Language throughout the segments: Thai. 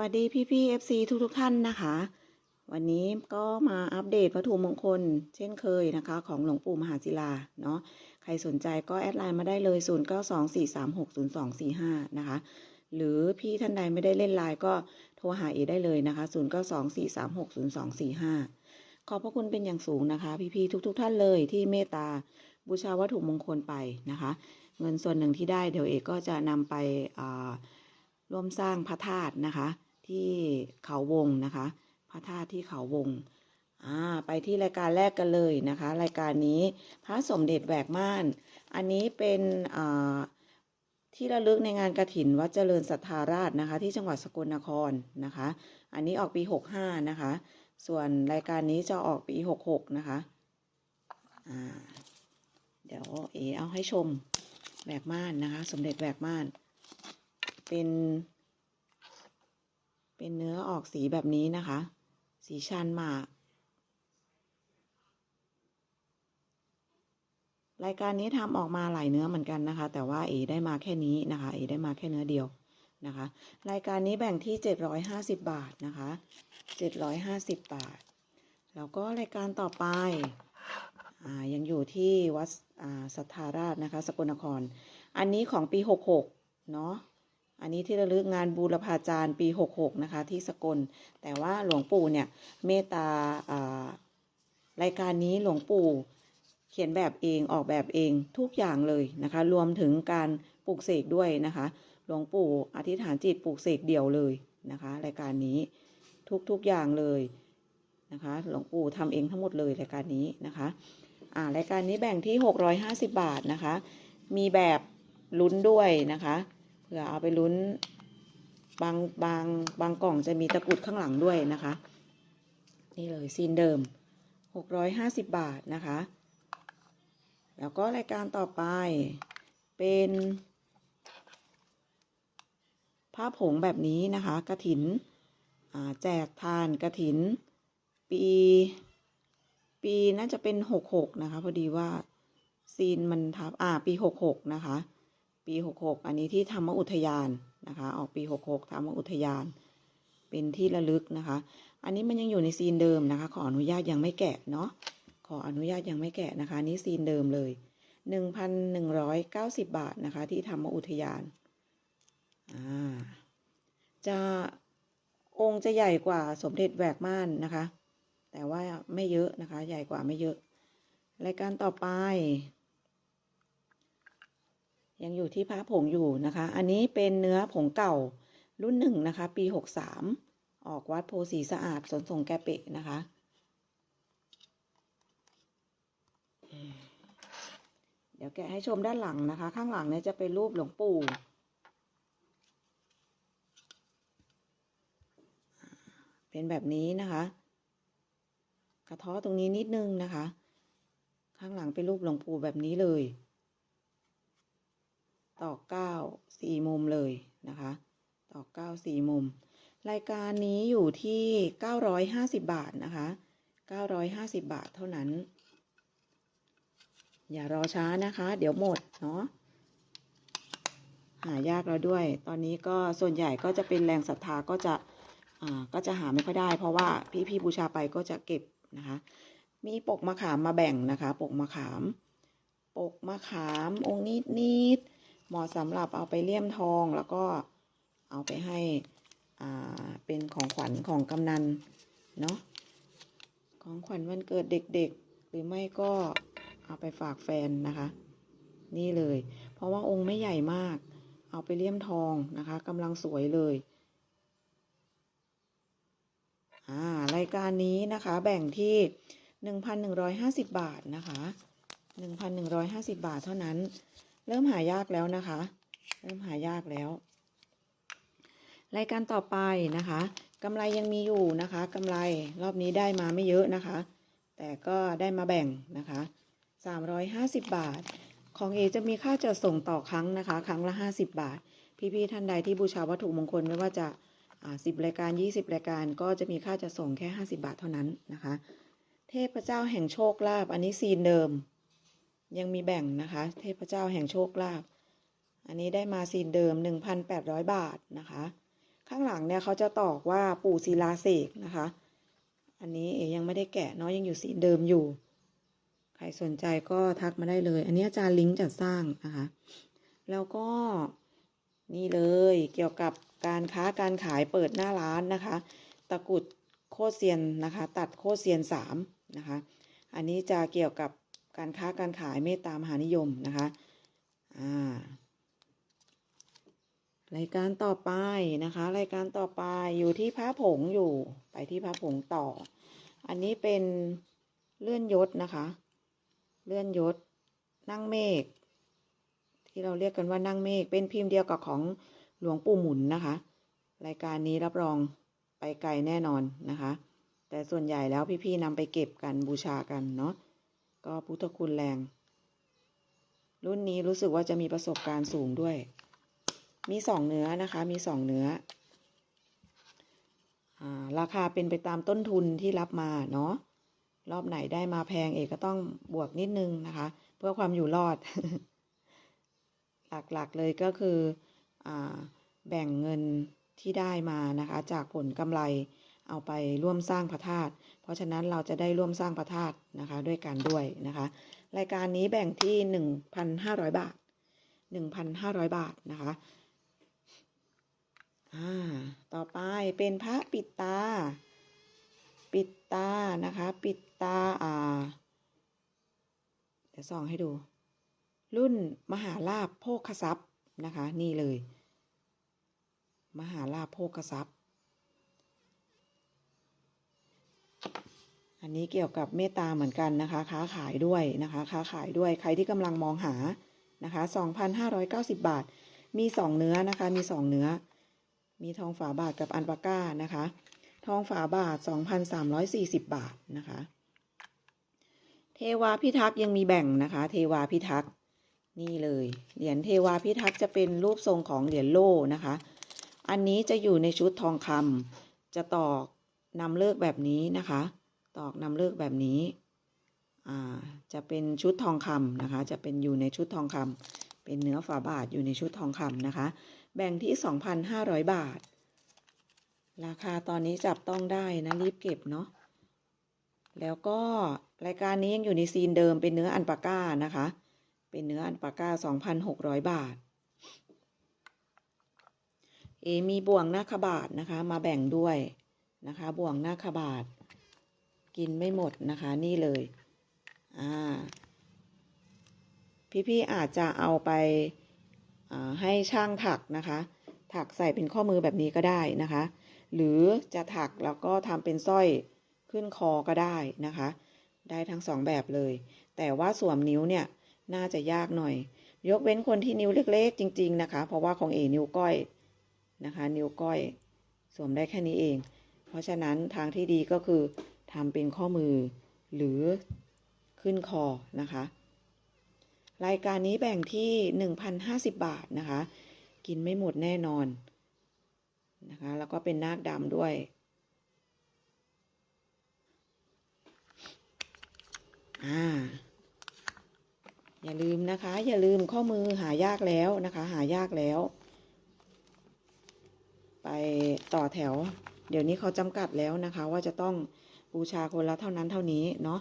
วัสดีพี่พี่ FC ทุกทุกท่านนะคะ วันนี้ก็มาอัปเดตวัตถุมงคล เช่นเคยนะคะ ของหลวงปู่มหาศิลาเนาะใครสนใจก็แอดไลน์มาได้เลย 0 9 2 4 3 6 0 2 4 5 นะคะ หรือพี่ท่านใดไม่ได้เล่นไลน์ก็โทรหาเอได้เลยนะคะ 0 9 2 4 3 6 0 2 4 5 ขอบพระคุณเป็นอย่างสูงนะคะ พี่พี่ทุกทุกท่านเลยที่เมตตาบูชาวัตถุมงคลไปนะคะ เงินส่วนหนึ่งที่ได้เดี๋ยวเอกก็จะนำไปอ่าร่วมสร้างพระธาตุนะคะ ที่เขาวงนะคะ พระธาตุที่เขาวงอ่าไปที่รายการแรกกันเลยนะคะ รายการนี้พระสมเด็จแหวกม่าน อันนี้เป็นอ่าที่ระลึกในงานกระถินวัดเจริญศรัทธาราชนะคะ ที่จังหวัดสกลนครนะคะ อันนี้ออกปี 65 นะคะ ส่วนรายการนี้จะออกปี 66 นะคะอ่าเดี๋ยวเอเอาให้ชมแหวกม่านนะคะ สมเด็จแหวกม่าน เป็น เป็นเนื้อออกสีแบบนี้นะคะ สีชันหมากรายการนี้ทำออกมาหลายเนื้อเหมือนกันนะคะ แต่ว่าเอได้มาแค่นี้นะคะเอได้มาแค่เนื้อเดียวนะคะ รายการนี้แบ่งที่ 750 บาทนะคะ 750 บาท แล้วก็รายการต่อไปอยังอยู่ที่วัดสัทธาราชนะคะ สกลนคร อันนี้ของปี 66 เนาะ อันนี้ที่ระลึกงานบูรพาจารย์ปี 66 นะคะ ที่สกล แต่ว่าหลวงปู่เนี่ยเมตตารายการนี้หลวงปู่เขียนแบบเองออกแบบเองทุกอย่างเลยนะคะ รวมถึงการปลูกเสกด้วยนะคะ หลวงปู่อธิษฐานจิตปลูกเสกเดี่ยวเลยนะคะ รายการนี้ทุกๆอย่างเลยนะคะ หลวงปู่ทำเองทั้งหมดเลยรายการนี้นะคะอ่ารายการนี้แบ่งที่ 650 บาทนะคะ มีแบบลุ้นด้วยนะคะ เผื่อเอาไปลุ้น บางบางบางกล่องจะมีตะกรุดข้างหลังด้วยนะคะ นี่เลยซีนเดิม 650 บาทนะคะ แล้วก็รายการต่อไปเป็นผ้าผงแบบนี้นะคะกระถินอ่าแจกทานกระถิน ปี ปีน่าจะเป็น66นะคะ พอดีว่าซีนมันทับอ่าปี66นะคะ ปี 66 อันนี้ที่ธรรมอุทยานนะคะ ออกปี 66ธรรมอุทยาน เป็นที่ระลึกนะคะ อันนี้มันยังอยู่ในซีนเดิมนะคะ ขออนุญาตยังไม่แกะเนาะขออนุญาตยังไม่แกะนะคะนนี่ซีนเดิมเลย 1,190 บาทนะคะ ที่ธรรมอุทยานอ่าจะองค์จะใหญ่กว่าสมเด็จแหวกม่านนะคะ แต่ว่าไม่เยอะนะคะ ใหญ่กว่าไม่เยอะ รายการต่อไป ยังอยู่ที่พระผงอยู่นะคะ อันนี้เป็นเนื้อผงเก่ารุ่นหนึ่งนะคะ ปีหกสามออกวัดโพสีสะอาดสนส่งแกเปะนะคะ เดี๋ยวแกะให้ชมด้านหลังนะคะ ข้างหลังเนี่ยจะเป็นรูปหลวงปู่เป็นแบบนี้นะคะ กระเท้อตรงนี้นิดนึงนะคะ ข้างหลังเป็นรูปหลวงปู่แบบนี้เลย ตอเก้าสี่มุมเลยนะคะ ต่อเก้าสี่มุม รายการนี้อยู่ที่เก้าร้อยห้าสิบบาทนะคะเก้าร้อยห้าสิบบาทเท่านั้น อย่ารอช้านะคะ เดี๋ยวหมดเนาะหายากแล้วด้วย ตอนนี้ก็ส่วนใหญ่ก็จะเป็นแรงศรัทธาก็จะอ่าก็จะหาไม่ค่อยได้ เพราะว่าพี่พี่ๆบูชาไปก็จะเก็บนะคะ มีปกมะขามมาแบ่งนะคะ ปกมะขาม ปกมะขามองค์นิดนิด เหมาะสำหรับเอาไปเลี่ยมทองแล้วก็เอาไปให้อ่าเป็นของขวัญของกำนันเนาะของขวัญวันเกิดเด็กๆ หรือไม่ก็เอาไปฝากแฟนนะคะ นี่เลย เพราะว่าองค์ไม่ใหญ่มาก เอาไปเลี่ยมทองนะคะกำลังสวยเลยอ่ารายการนี้นะคะแบ่งที่ 1,150 บาทนะคะ 1,150 บาทเท่านั้น เริ่มหายากแล้วนะคะ เริ่มหายากแล้ว รายการต่อไปนะคะกำไรยังมีอยู่นะคะกำไรรอบนี้ได้มาไม่เยอะนะคะ แต่ก็ได้มาแบ่งนะคะ 350 บาท ของเอจะมีค่าจัดส่งต่อครั้งนะคะ ครั้งละ 50 บาท พี่ๆท่านใดที่บูชาวัตถุมงคลไม่ว่าจะอ่า10รายการ 20 รายการก็จะมีค่าจัดส่งแค่ 50 บาทเท่านั้นนะคะ เทพเจ้าแห่งโชคลาภอันนี้ซีนเดิม ยังมีแบ่งนะคะ เทพเจ้าแห่งโชคลาภอันนี้ได้มาซีนเดิม 1,800 บาทนะคะ ข้างหลังเนี่ยเขาจะตอกว่าปู่ศิลาเสกนะคะ อันนี้เอยังไม่ได้แกะเนาะยังอยู่สีเดิมอยู่ ใครสนใจก็ทักมาได้เลย อันนี้อาจารย์ลิงก์จัดสร้างนะคะ แล้วก็นี่เลยเกี่ยวกับการค้าการขายเปิดหน้าร้านนะคะ ตะกุดโคเซียนนะคะ ตัดโคเซียนสามนะคะ อันนี้จะเกี่ยวกับ การค้าการขายเมตตามหานิยมนะคะอ่ารายการต่อไปนะคะ รายการต่อไปอยู่ที่พระผงอยู่ไปที่พระผงต่อ อันนี้เป็นเลื่อนยศนะคะ เลื่อนยศนั่งเมฆที่เราเรียกกันว่านั่งเมฆเป็นพิมพ์เดียวกับของหลวงปู่หมุนนะคะ รายการนี้รับรองไปไกลแน่นอนนะคะ แต่ส่วนใหญ่แล้วพี่ๆนำไปเก็บกันบูชากันเนาะ ก็พุทธคุณแรง รุ่นนี้รู้สึกว่าจะมีประสบการณ์สูงด้วย มีสองเนื้อนะคะ มีสองเนื้ออราคาเป็นไปตามต้นทุนที่รับมาเนาะ รอบไหนได้มาแพงเอกก็ต้องบวกนิดนึงนะคะ เพื่อความอยู่รอด หลักๆเลยก็คืออแบ่งเงินที่ได้มานะคะ จากผลกำไร เอาไปร่วมสร้างพระธาตุเพราะฉะนั้นเราจะได้ร่วมสร้างพระธาตุนะคะด้วยกันด้วยนะคะ รายการนี้แบ่งที่หนึ่งพันห้าร้อยบาทหนึ่งพันห้าร้อยบาทนะคะอ่าต่อไปเป็นพระปิดตา ปิดตานะคะ ปิดตาอ่าเดี๋ยวส่องให้ดู รุ่นมหาลาภโภคทรัพย์นะคะ นี่เลย มหาลาภโภคทรัพย์ อันนี้เกี่ยวกับเมตตาเหมือนกันนะคะ ค้าขายด้วยนะคะ ค้าขายด้วย ใครที่กำลังมองหานะคะ 2,590 บาท มีสองเนื้อนะคะ มีสองเนื้อ มีทองฝาบาทกับอันปาก้านะคะ ทองฝาบาท 2,340 บาทนะคะ เทวาพิทักษ์ยังมีแบ่งนะคะ เทวาพิทักษ์นี่เลย เหรียญเทวาพิทักษ์จะเป็นรูปทรงของเหรียญโล่นะคะ อันนี้จะอยู่ในชุดทองคำจะตอกนำเลิกแบบนี้นะคะ ตอกนำเลิกแบบนี้จะเป็นชุดทองคำนะคะ จะเป็นอยู่ในชุดทองคำเป็นเนื้อฝาบาทอยู่ในชุดทองคำนะคะ แบ่งที่ 2,500 บาท ราคาตอนนี้จับต้องได้นะรีบเก็บเนาะแล้วก็รายการนี้ยังอยู่ในซีนเดิมเป็นเนื้ออันปาก้านะคะ เป็นเนื้ออันปาก้า 2,600 บาท เอมีบ่วงหน้าขบาทนะคะ มาแบ่งด้วยนะคะ บ่วงหน้าขบาท กินไม่หมดนะคะนี่เลย อ่า พี่ๆอาจจะเอาไปให้ช่างถักนะคะ ถักใส่เป็นข้อมือแบบนี้ก็ได้นะคะ หรือจะถักแล้วก็ทำเป็นสร้อยขึ้นคอก็ได้นะคะ ได้ทั้งสองแบบเลย แต่ว่าสวมนิ้วเนี่ยน่าจะยากหน่อย ยกเว้นคนที่นิ้วเล็กๆ จริง ๆนะคะ เพราะว่าของเอนิ้วก้อยนะคะ นิ้วก้อย สวมได้แค่นี้เอง เพราะฉะนั้นทางที่ดีก็คือ ทำเป็นข้อมือ หรือขึ้นคอนะคะ รายการนี้แบ่งที่ 1,050 บาทนะคะ กินไม่หมดแน่นอนนะคะแล้วก็เป็นนาคดำด้วยอ่าอย่าลืมนะคะ อย่าลืมข้อมือหายากแล้วนะคะ หายากแล้ว ไปต่อแถว เดี๋ยวนี้เขาจำกัดแล้วนะคะ ว่าจะต้อง บูชาคนละเท่านั้นเท่านี้เนาะ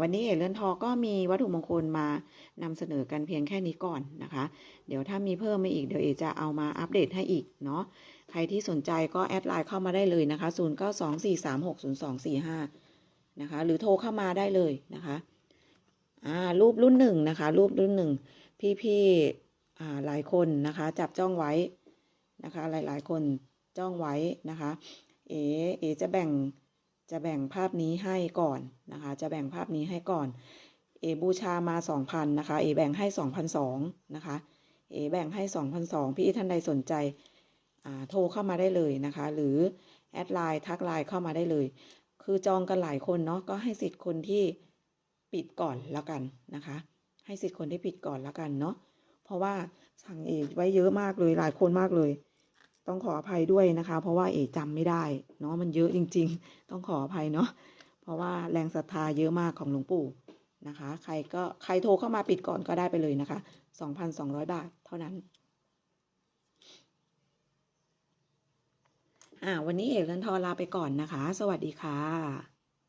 วันนี้เอเลื่อนทอก็มีวัตถุมงคลมานำเสนอกันเพียงแค่นี้ก่อนนะคะ เดี๋ยวถ้ามีเพิ่มมาอีกเดี๋ยวเอจะเอามาอัปเดตให้อีกเนาะใครที่สนใจก็แอดไลน์เข้ามาได้เลยนะคะ 0924360245 นะคะ หรือโทรเข้ามาได้เลยนะคะอ่ารูปรุ่นหนึ่งนะคะ รูปรุ่นหนึ่งพี่ๆอ่าหลายคนนะคะ จับจ้องไว้นะคะ หลายๆ คนจ้องไว้นะคะ เอเอจะแบ่ง จะแบ่งภาพนี้ให้ก่อนนะคะ จะแบ่งภาพนี้ให้ก่อน เอบูชามาสองพันนะคะ เอแบ่งให้สองพันสองนะคะ เอแบ่งให้สองพันสองพี่ท่านใดสนใจโทรเข้ามาได้เลยนะคะ หรือแอดไลน์ทักไลน์เข้ามาได้เลย คือจองกันหลายคนเนาะ ก็ให้สิทธิ์คนที่ปิดก่อนแล้วกันนะคะ ให้สิทธิ์คนที่ปิดก่อนแล้วกันเนาะ เพราะว่าสั่งเอไว้เยอะมากเลย หลายคนมากเลย ต้องขออภัยด้วยนะคะ เพราะว่าเอ๋จำไม่ได้เนาะมันเยอะจริง ๆ ต้องขออภัยเนาะเพราะว่าแรงศรัทธาเยอะมากของหลวงปู่นะคะ ใครก็ใครโทรเข้ามาปิดก่อนก็ได้ไปเลยนะคะ2,200 บาทเท่านั้นอ่าวันนี้เอกเงินทอลาไปก่อนนะคะ สวัสดีค่ะ